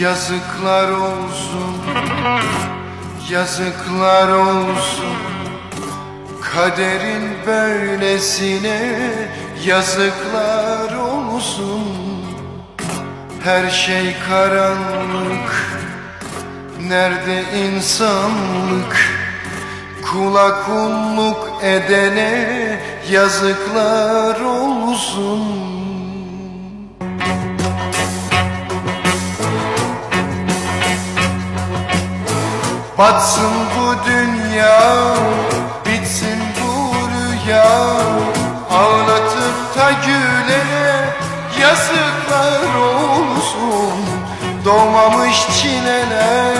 Yazıklar olsun Yazıklar olsun. Kaderin böylesine yazıklar olsun. Her şey karanlık Nerede insanlık? Kula kulluk edene yazıklar olsun Batsın bu dünya, bitsin bu rüya. Ağlatıp da gülene yazıklar olsun. Doğmamış çileler